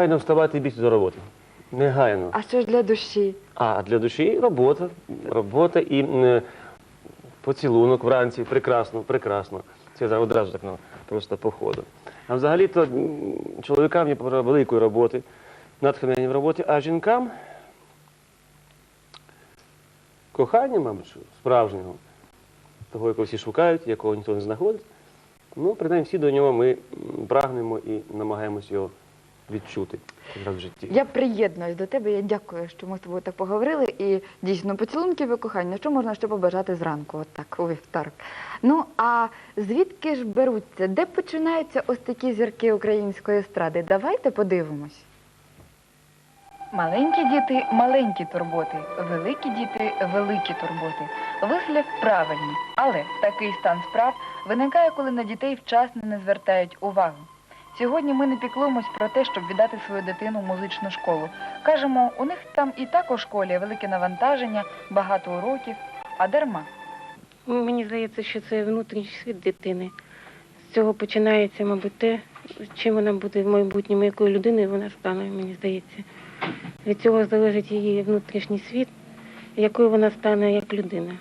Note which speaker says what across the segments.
Speaker 1: Негайно вставати і бігти до роботи. Негайно.
Speaker 2: А що ж для душі?
Speaker 1: А для душі робота. Робота і м, поцілунок вранці. Прекрасно, прекрасно. Це зараз одразу так ну, просто по ходу. А взагалі-то м, чоловікам є пора великої роботи, натхнення в роботі, а жінкам кохання, мабуть, що, справжнього, того, якого всі шукають, якого ніхто не знаходить. Ну, принаймні всі до нього ми м, прагнемо і намагаємось його відчути в житті.
Speaker 2: Я приєднуюсь до тебе. Я дякую, що ми з тобою так поговорили. І дійсно поцілунків і кохання. Що можна ще побажати зранку? От так, у вівторок. Ну а звідки ж беруться? Де починаються ось такі зірки української естради? Давайте подивимось. Маленькі діти маленькі турботи, великі діти великі турботи. Вислів правильний, але такий стан справ виникає, коли на дітей вчасно не звертають увагу. Сьогодні ми не піклуємось про те, щоб віддати свою дитину в музичну школу. Кажемо, у них там і так у школі велике навантаження, багато уроків, а дарма.
Speaker 3: Мені здається, що це внутрішній світ дитини. З цього починається, мабуть, те, чим вона буде в майбутньому, якою людиною вона стане, мені здається. Від цього залежить її внутрішній світ, якою вона стане як людина.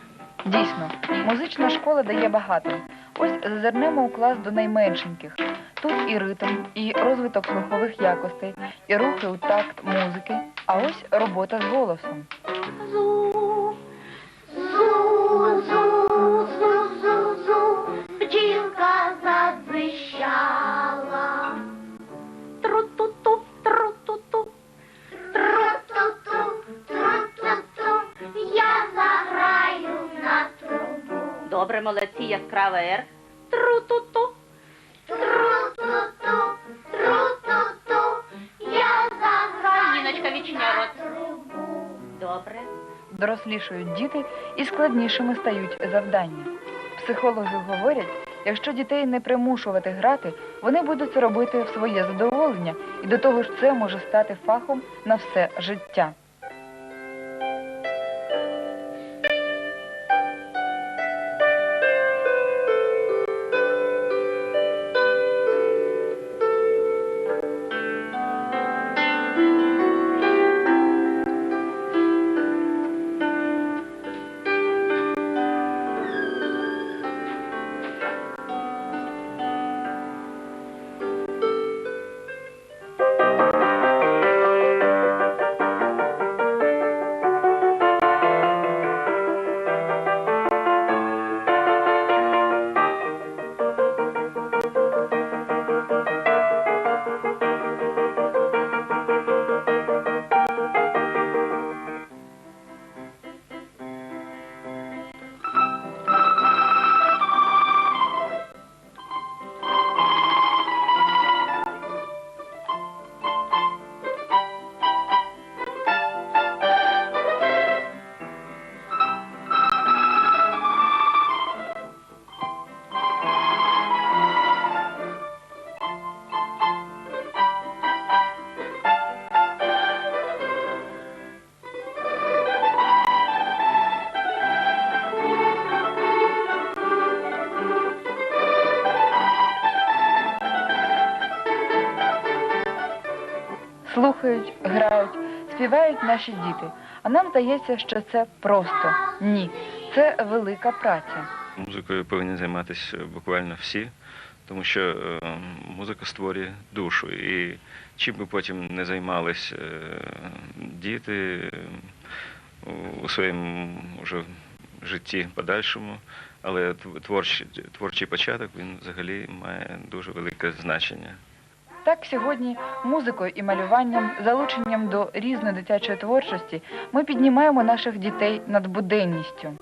Speaker 2: Дійсно, музична школа дає багато. Ось зазирнемо у клас до найменшеньких. Тут і ритм, і розвиток слухових якостей, і рухи у такт музики, а ось робота з голосом.
Speaker 4: Зу, зу, зу, зу, зу, зу, бджілка задзищала. Тру-ту-ту, тру-ту-ту, тру-ту-ту, тру-ту-ту, я заграю на трубу.
Speaker 5: Добре, молодці, яскрава ер.
Speaker 4: Тру-ту-ту,
Speaker 2: Дорослішають діти і складнішими стають завдання. Психологи говорять, якщо дітей не примушувати грати, вони будуть це робити в своє задоволення, і до того ж це може стати фахом на все життя. Слухають, грають, співають наші діти. А нам здається, що це просто ні. Це велика праця.
Speaker 6: Музикою повинні займатися буквально всі, тому що е, музика створює душу. І чим би потім не займалися е, діти е, у своєму вже житті подальшому, але тв- творчий, творчий початок він взагалі має дуже велике значення.
Speaker 2: Так сьогодні музикою і малюванням, залученням до різної дитячої творчості, ми піднімаємо наших дітей над буденністю.